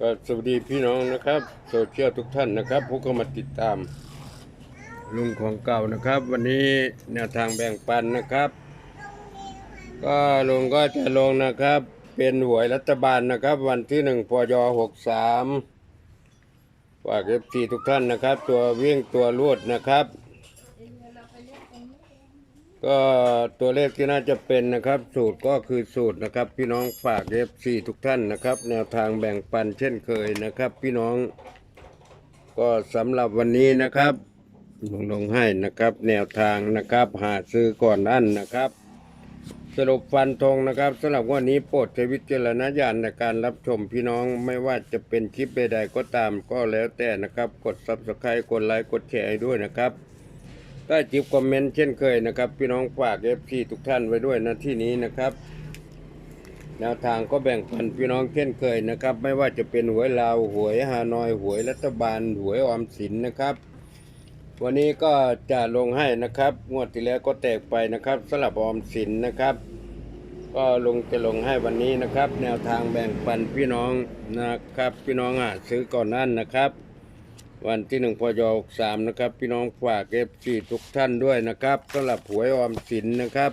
ก็สวัสดีพี่น้องนะครับโซเชียลทุกท่านนะครับผู้เข้ามาติดตาม ลุงของเก่านะครับ วันนี้แนวทางแบ่งปันนะครับ ก็ลุงก็จะลงนะครับ เป็นหวยรัฐบาลนะครับ วันที่หนึ่งพยหกสามฝากเอฟซีทุกท่านนะครับ ตัววิ่งตัวลวดนะครับ ก็ตัวเลขที่น่าจะเป็นนะครับ สูตรก็คือสูตรนะครับ พี่น้องฝากเอฟซีทุกท่านนะครับ แนวทางแบ่งปันเช่นเคยนะครับ พี่น้อง ก็สำหรับวันนี้นะครับลงลงให้นะครับ แนวทางนะครับ หาซื้อก่อนอันนะครับ สรุปฟันธงนะครับสำหรับวันนี้โปรดใช้วิจารณญาณในการรับชมพี่น้องไม่ว่าจะเป็นคลิปใดๆก็ตามก็แล้วแต่นะครับ กด subscribe กดไลค์กดแชร์ให้ด้วยนะครับ ใต้จิบคอมเมนต์เช่นเคยนะครับ พี่น้องฝากเอฟซีทุกท่านไว้ด้วยนะที่นี้นะครับ แนวทางก็แบ่งปันพี่น้องเช่นเคยนะครับ ไม่ว่าจะเป็นหวยลาวหวยฮานอยหวยรัฐบาลหวยออมสินนะครับ วันนี้ก็จะลงให้นะครับ งวดที่แล้วก็แตกไปนะครับสลับออมสินนะครับ ก็ลงจะลงให้วันนี้นะครับ แนวทางแบ่งปันพี่น้องนะครับ พี่น้องอะซื้อก่อนนั่นนะครับ วันที่หนึ่งพยหกสามนะครับ พี่น้องฝากเอฟซีทุกท่านด้วยนะครับสำหรับหวยออมสินนะครับ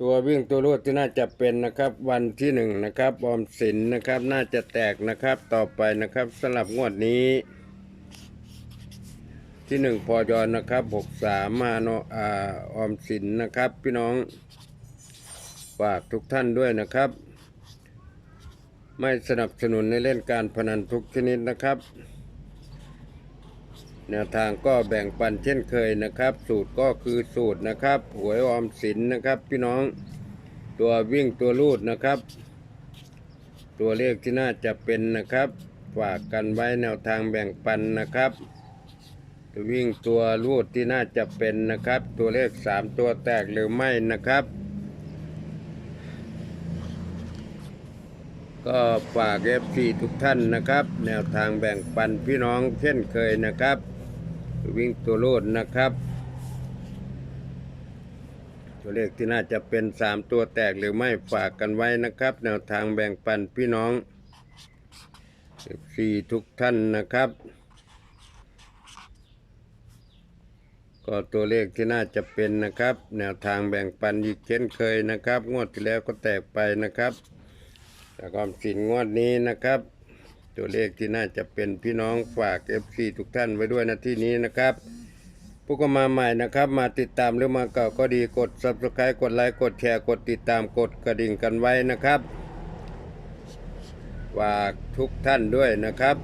ตัววิ่งตัวรูดที่น่าจะเป็นนะครับ วันที่หนึ่งนะครับออมสินนะครับ น่าจะแตกนะครับต่อไปนะครับสำหรับงวดนี้ ที่หนึ่งพยนะครับหกสามมาโนอาออมสินนะครับ พี่น้องฝากทุกท่านด้วยนะครับ ไม่สนับสนุนในเล่นการพนันทุกชนิดนะครับ แนวทางก็แบ่งปันเช่นเคยนะครับ สูตรก็คือสูตรนะครับหวยออมสินนะครับ พี่น้องตัววิ่งตัวลูดนะครับ ตัวเลขที่น่าจะเป็นนะครับฝากกันไว้แนวทางแบ่งปันนะครับ ตัววิ่งตัวลูดที่น่าจะเป็นนะครับ ตัวเลขสามตัวแตกหรือไม่นะครับ ก็ฝากเอฟซีทุกท่านนะครับ แนวทางแบ่งปันพี่น้องเช่นเคยนะครับ วิ่งตัวโลดนะครับ ตัวเลขที่น่าจะเป็นสามตัวแตกหรือไม่ฝากกันไว้นะครับ แนวทางแบ่งปันพี่น้องเอฟซีทุกท่านนะครับ ก็ตัวเลขที่น่าจะเป็นนะครับ แนวทางแบ่งปันอีกเช่นเคยนะครับ งวดที่แล้วก็แตกไปนะครับแต่ความสินงวดนี้นะครับ ตัวเลขที่น่าจะเป็นพี่น้องฝาก FC ทุกท่านไว้ด้วยนะที่นี้นะครับ ผู้ก็มาใหม่นะครับ มาติดตามหรือมาเก่าก็ดีกด subscribe กดไลค์กดแชร์กดติดตามกดกระดิ่งกันไว้นะครับฝากทุกท่านด้วยนะครับ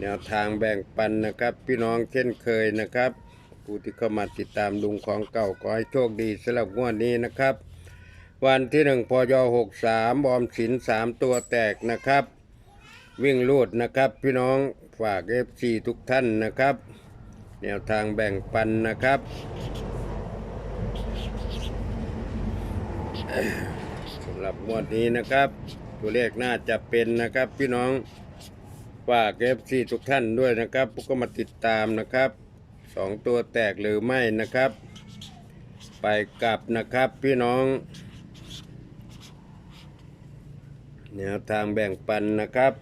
แนวทางแบ่งปันนะครับ พี่น้องเช่นเคยนะครับ ผู้ที่เข้ามาติดตามลุงของเก่าขอให้โชคดีสำหรับงวดนี้นะครับ วันที่หนึ่งพยหกสามอมสินสามตัวแตกนะครับ วิ่งลูดนะครับ พี่น้องฝากเอฟซีทุกท่านนะครับ แนวทางแบ่งปันนะครับ สำหรับงวดนี้นะครับ ตัวเลขน่าจะเป็นนะครับ พี่น้องฝากเอฟซีทุกท่านด้วยนะครับพวกก็มาติดตามนะครับสองตัวแตกหรือไม่นะครับ ไปกลับนะครับพี่น้องแนวทางแบ่งปันนะครับ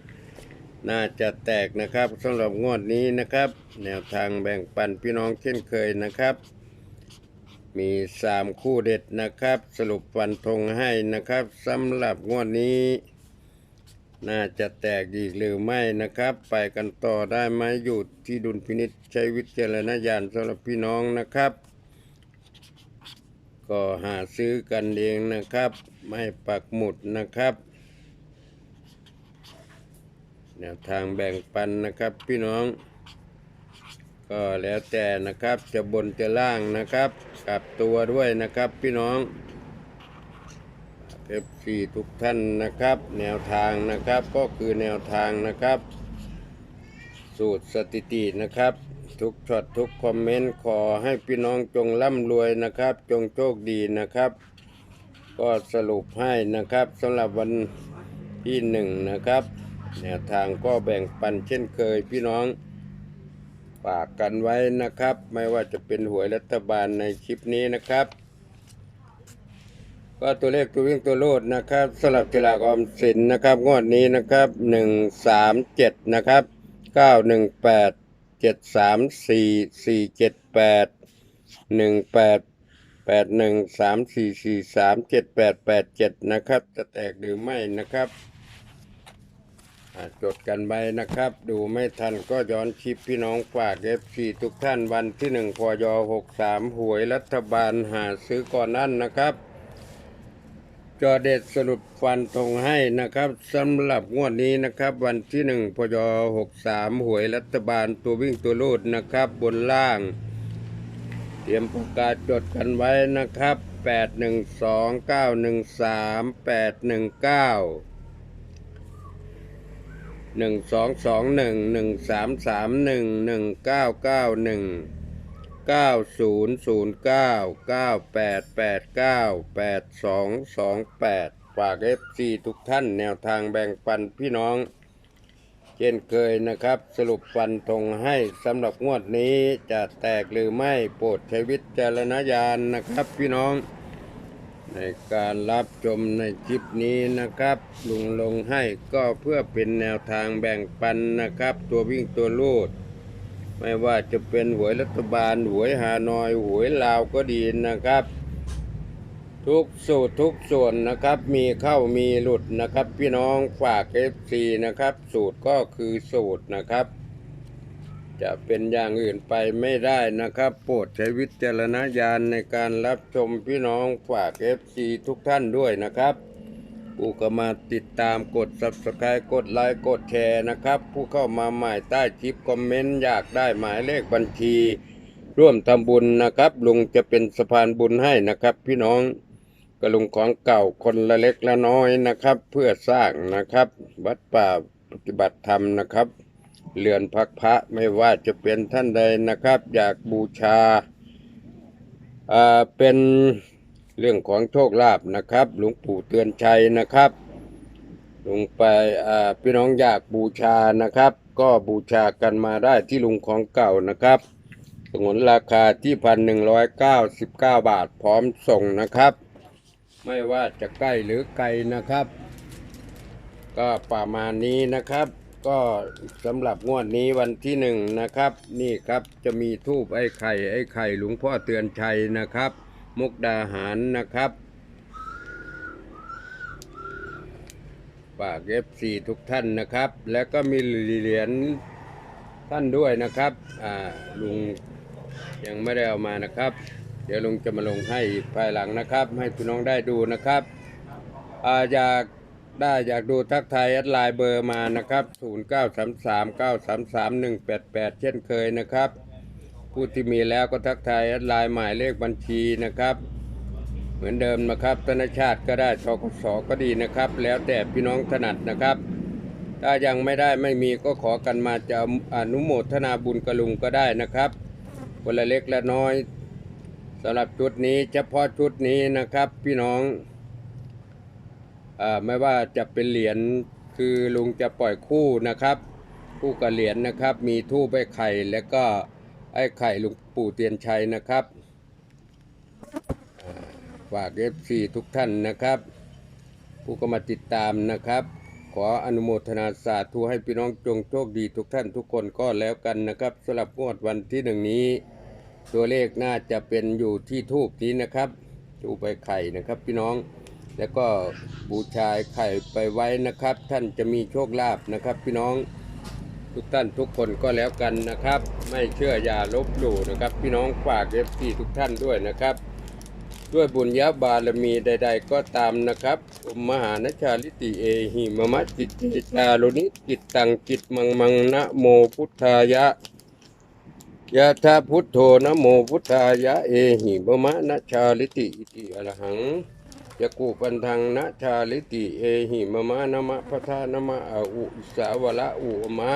น่าจะแตกนะครับสำหรับงวดนี้นะครับ แนวทางแบ่งปันพี่น้องเช่นเคยนะครับ มีสามคู่เด็ดนะครับ สรุปฟันธงให้นะครับสำหรับงวดนี้ น่าจะแตกอีกหรือไม่นะครับ ไปกันต่อได้ไหมอยู่ที่ดุลพินิษใช้วิจารณญาณสำหรับพี่น้องนะครับก็หาซื้อกันเองนะครับ ไม่ปักหมุดนะครับ แนวทางแบ่งปันนะครับพี่น้อง ก็แล้วแต่นะครับจะบนจะล่างนะครับกลับตัวด้วยนะครับพี่น้องเอฟซีทุกท่านนะครับ แนวทางนะครับก็คือแนวทางนะครับ สูตรสถิตินะครับ ทุกช็อตทุกคอมเมนต์ขอให้พี่น้องจงร่ำรวยนะครับ จงโชคดีนะครับ ก็สรุปให้นะครับสำหรับวันที่หนึ่งนะครับ แนวทางก็แบ่งปันเช่นเคยพี่น้องฝากกันไว้นะครับ ไม่ว่าจะเป็นหวยรัฐบาลในคลิปนี้นะครับ ก็ตัวเลขตัววิ่งตัวโลดนะครับสลับฉลาออมสินนะครับ งวดนี้นะครับหนึ่งสามเจ็ดนะครับเก้าหนึ่งแปดเจ็ดสามสี่สี่เจ็ดแปดหนึ่งแปดแปดหนึ่งสามสี่สี่สามเจ็ดแปดแปดเจ็ดนะครับ จะแตกหรือไม่นะครับ จดกันไว้นะครับ ดูไม่ทันก็ย้อนคลิปพี่น้องฝากเอฟซีทุกท่านวันที่หนึ่งพยหกสามหวยรัฐบาลหาซื้อก่อนนั้นนะครับ จอเด็ดสรุปฟันธงให้นะครับสำหรับงวดนี้นะครับ วันที่หนึ่งพยหกสามหวยรัฐบาลตัววิ่งตัวรูดนะครับ บนล่าง เตรียมประกาศจดกันไว้นะครับแปดหนึ่งสองเก้าหนึ่งสามแปดหนึ่งเก้า หนึ่งสองสองหนึ่งหนึ่งสามสามหนึ่งหนึ่งเก้าเก้าหนึ่งเก้าศูนย์ศูนย์เก้าเก้าแปดแปดเก้าแปดสองสองแปดฝากเอฟซีทุกท่านแนวทางแบ่งปันพี่น้อง เช่นเคยนะครับ สรุปฟันธงให้สำหรับงวดนี้จะแตกหรือไม่โปรดใช้วิจารณญาณนะครับพี่น้อง ในการรับชมในคลิปนี้นะครับ ลุงลงให้ก็เพื่อเป็นแนวทางแบ่งปันนะครับ ตัววิ่งตัวลูด ไม่ว่าจะเป็นหวยรัฐบาลหวยฮานอยหวยลาวก็ดีนะครับ ทุกสูตรทุกส่วนนะครับ มีเข้ามีหลุดนะครับ พี่น้องฝากเอฟซีนะครับ สูตรก็คือสูตรนะครับ จะเป็นอย่างอื่นไปไม่ได้นะครับ โปรดใช้วิจารณญาณในการรับชมพี่น้องฝากเอฟซีทุกท่านด้วยนะครับผู้ก็มาติดตามกด subscribe กดไลค์กดแชร์นะครับ ผู้เข้ามาใหม่ใต้คลิปคอมเมนต์อยากได้หมายเลขบัญชี ร่วมทำบุญนะครับลุงจะเป็นสะพานบุญให้นะครับ พี่น้องกระลุงของเก่าคนละเล็กละน้อยนะครับ เพื่อสร้างนะครับ วัดป่าปฏิบัติธรรมนะครับ เรือนพักพระไม่ว่าจะเป็นท่านใดนะครับ อยากบูชาเป็นเรื่องของโชคลาภนะครับ หลวงปู่เตือนชัยนะครับลุงไปพี่น้องอยากบูชานะครับ ก็บูชากันมาได้ที่ลุงของเก่านะครับสงวนราคาที่พันหนึ่งร้อยเก้าสิบเก้าบาทพร้อมส่งนะครับ ไม่ว่าจะใกล้หรือไกลนะครับ ก็ประมาณนี้นะครับ ก็สำหรับงวดนี้วันที่หนึ่งนะครับ นี่ครับจะมีทูบไอ้ไข่ไอ้ไข่หลวงพ่อเตือนชัยนะครับ มุกดาหารนะครับฝากเอฟซีทุกท่านนะครับ แล้วก็มีเหรียญท่านด้วยนะครับอ่าลุงยังไม่ได้เอามานะครับ เดี๋ยวลุงจะมาลงให้ภายหลังนะครับ ให้พี่น้องได้ดูนะครับอ่าอยาก ได้อยากดูทักทายแอดไลน์เบอร์มานะครับ 0933933188 เช่นเคยนะครับ ผู้ที่มีแล้วก็ทักทายแอดไลน์หมายเลขบัญชีนะครับ เหมือนเดิมนะครับธนชาติก็ได้ทกสก็ดีนะครับ แล้วแต่พี่น้องถนัดนะครับ ถ้ายังไม่ได้ไม่มีก็ขอกันมาจะอนุโมทนาบุญกระลุงก็ได้นะครับคนละเล็กละน้อยสำหรับชุดนี้เฉพาะชุดนี้นะครับ พี่น้อง ไม่ว่าจะเป็นเหรียญคือลุงจะปล่อยคู่นะครับ คู่กับเหรียญนะครับ มีทูบไอ้ไข่แล้วก็ไอ้ไข่ลุงปู่เตียนชัยนะครับฝากเอฟซีทุกท่านนะครับ ผู้ก็มาติดตามนะครับ ขออนุโมทนาสาธุให้พี่น้องจงโชคดีทุกท่านทุกคนก็แล้วกันนะครับสำหรับงวดวันที่หนึ่งนี้ ตัวเลขน่าจะเป็นอยู่ที่ทูบนี้นะครับทูบไปไข่นะครับพี่น้อง แล้วก็บูชาไข่ไปไว้นะครับ ท่านจะมีโชคลาภนะครับ พี่น้องทุกท่านทุกคนก็แล้วกันนะครับ ไม่เชื่ออย่าลบหลู่นะครับ พี่น้องฝากเอฟซีทุกท่านด้วยนะครับ ด้วยบุญญาบารมีใด ๆ ก็ตามนะครับอุมมหานชาลิติเอหิมมะจิตติจารุนิจิตตังจิตมังมังนะโมพุทธายะยะทาพุทโธนะโมพุทธายะเอหิมมะนะชาลิติอิติอรหัง ยกูปันทังนะชาลิติเอหิมมะนะมะพะทานมะอาอุสาวละอุมะ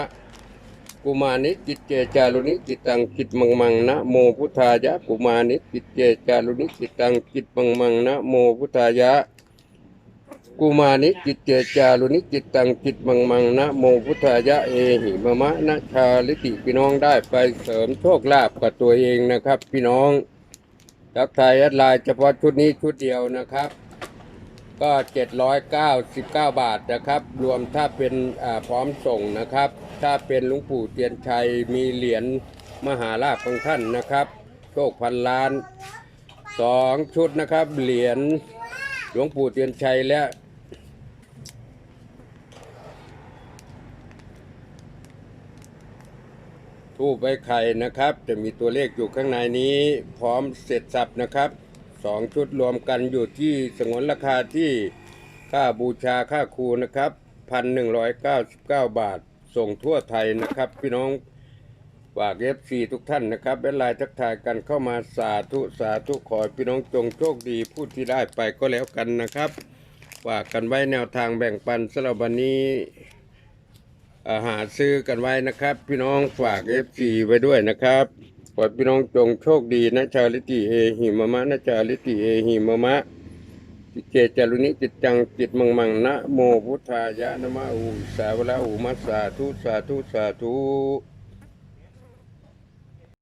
กุมานิจิตเจจารุนิจิตังจิตมังมังนะโมพุทธายะกุมานิจิตเจจารุนิจิตังจิตมังมังนะโมพุทธายะกุมานิจิตเจจารุนิจิตตังจิตมังมังนะโมพุทธายะเอหิมะมะนะชาลิติพี่น้องได้ไปเสริมโชคลาภกับตัวเองนะครับ พี่น้องทักทายแอดไลน์เฉพาะชุดนี้ชุดเดียวนะครับ ก็ 799 บาทนะครับ รวมถ้าเป็นพร้อมส่งนะครับ ถ้าเป็นหลุงปู่เตียนชัยมีเหรียญมหาลาภของท่านนะครับ โชคพันล้านสองชุดนะครับ เหรียญหลวงปู่เตียนชัยและทูบใบไข่นะครับ จะมีตัวเลขอยู่ข้างในนี้พร้อมเสร็จสับนะครับ สองชุดรวมกันอยู่ที่สงวนราคาที่ค่าบูชาค่าครูนะครับพันหนึ่งร้อยเก้าสิบเก้าบาท ส่งทั่วไทยนะครับ พี่น้องฝากเอฟซีทุกท่านนะครับเป็นไลน์ทักทายกันเข้ามาสาธุสาธุขอพี่น้องจงโชคดีผู้ที่ได้ไปก็แล้วกันนะครับฝากกันไว้แนวทางแบ่งปันสำหรับวันนี้อาหารซื้อกันไว้นะครับ พี่น้องฝากเอฟซีไว้ด้วยนะครับ ขอให้พี่น้องจงโชคดีนะชาลิติเอหิมะมะนะชาลิติเอหิมะมะจิเจจารุนิจิตจังจิตมังมังนะโมพุทธายะนะมะอุสาวะละอุมัสสาธุสาธุสาธุ